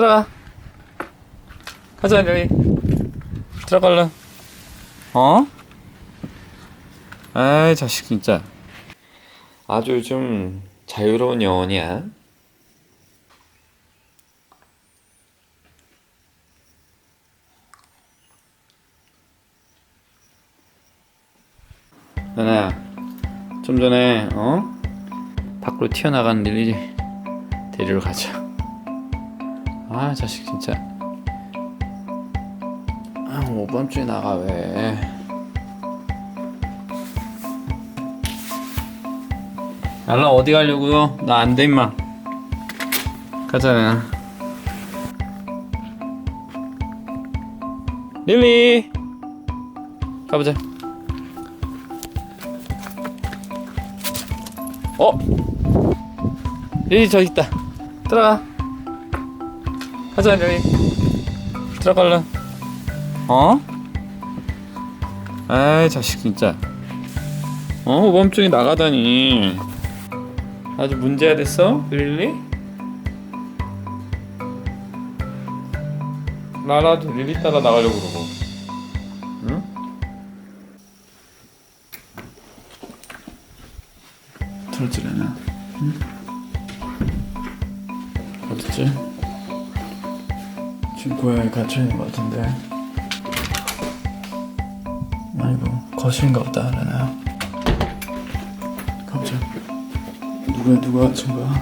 들어가. 가자, 여기. 들어갈래. 어? 아이, 자식, 진짜. 아주 요즘 자유로운 영혼이야. 나나야, 좀 전에, 어? 밖으로 튀어나간 릴리 데리러 가자. 아, 자식 진짜. 아, 오밤중에 나가 왜? 알라 어디 가려고요? 나 안 돼 임마. 가자. 릴리. 가보자. 어? 릴리 저기 있다. 들어가. 가자 릴리. 들어갈래. 어? 아이 자식 진짜. 어 오밤중에 나가다니. 아주 문제가 됐어? 릴리? 나라도 릴리 따라 나가려고 그러고 응? 털지래나 응? 어딨지? 지금 고양이 갇혀있는 것 같은데. 아이고 거실인가 보다 하나 깜짝 누가 누가 갇힌 거야?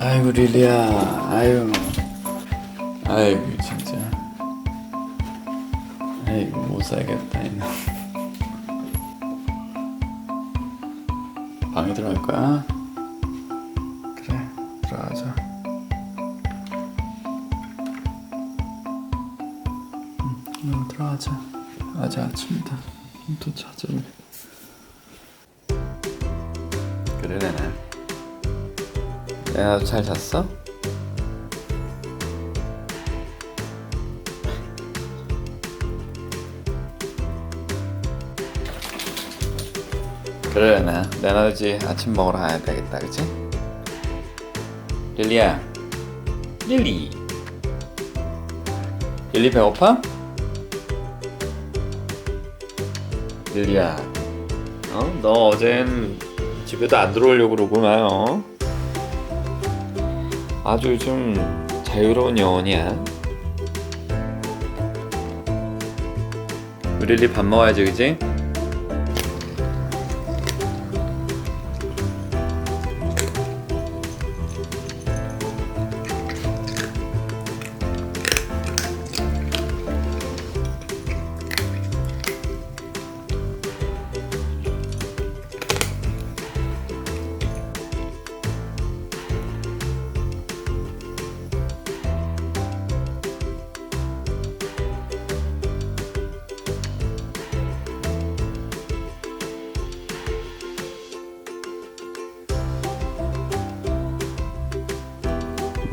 아이고 릴리야. 아유. 아이고 진짜. 아이고 못 살겠다 이놈. 방에 들어갈 거야? 응 들어가자. 아직 아침이다. 또 찾으러. 그래 내나 내나도 잘 잤어? 그래 나 내나도 이제 아침 먹으러 가야 되겠다 그치? 릴리야. 릴리. 릴리 배고파? 릴리야 어? 너 어젠 집에도 안 들어오려고 그러구만 어? 아주 요즘 자유로운 영혼이야 우리 릴리 밥 먹어야지 그지?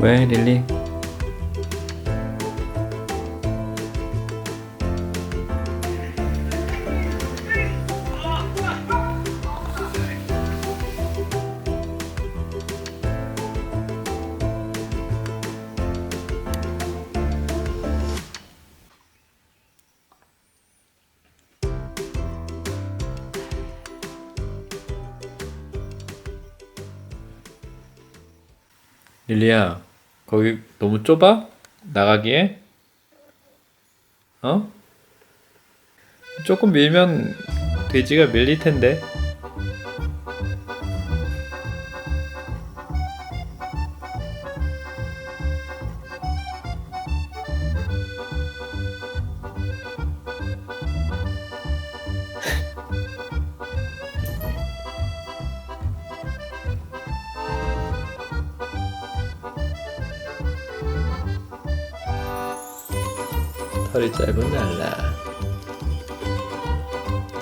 왜 릴리? 릴리야, 거기 너무 좁아? 나가기에? 어? 조금 밀면 돼지가 밀릴 텐데. 털이 짧은 날라.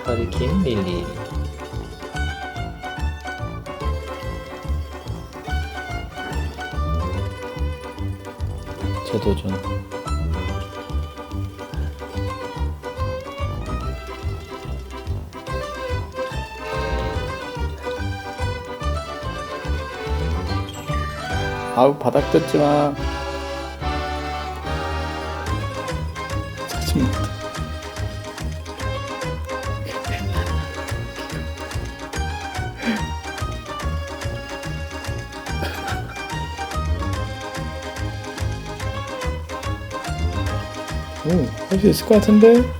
털이 긴 릴리. 재도전. 아우 바닥 뜯지 마. 오, 할 수 있을 것 같은데?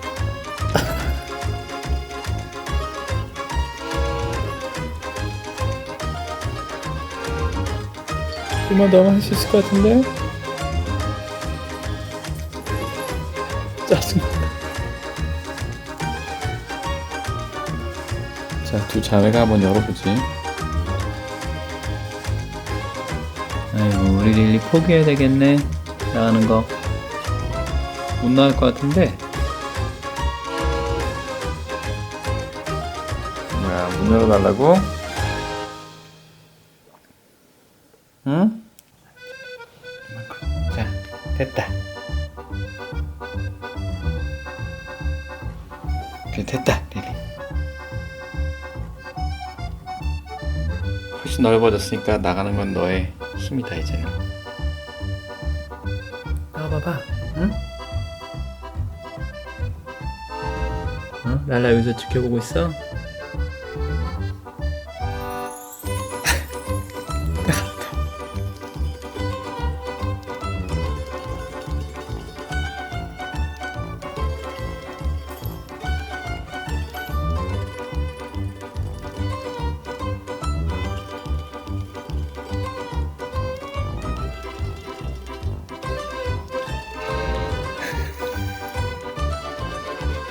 좀만 더 하면 할 수 있을 것 같은데? 자, 두 자매가 한번 열어보지. 아이고, 우리 릴리 포기해야 되겠네. 나가는 거. 못 나갈 것 같은데? 뭐야, 문 열어달라고? 응? 자, 됐다. 그래, 됐다, 리리. 훨씬 넓어졌으니까 나가는 건 너의 힘이다, 이제는. 나와봐봐, 응? 어? 랄라 여기서 지켜보고 있어?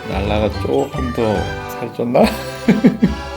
랄라가 조금 더 살쪘나?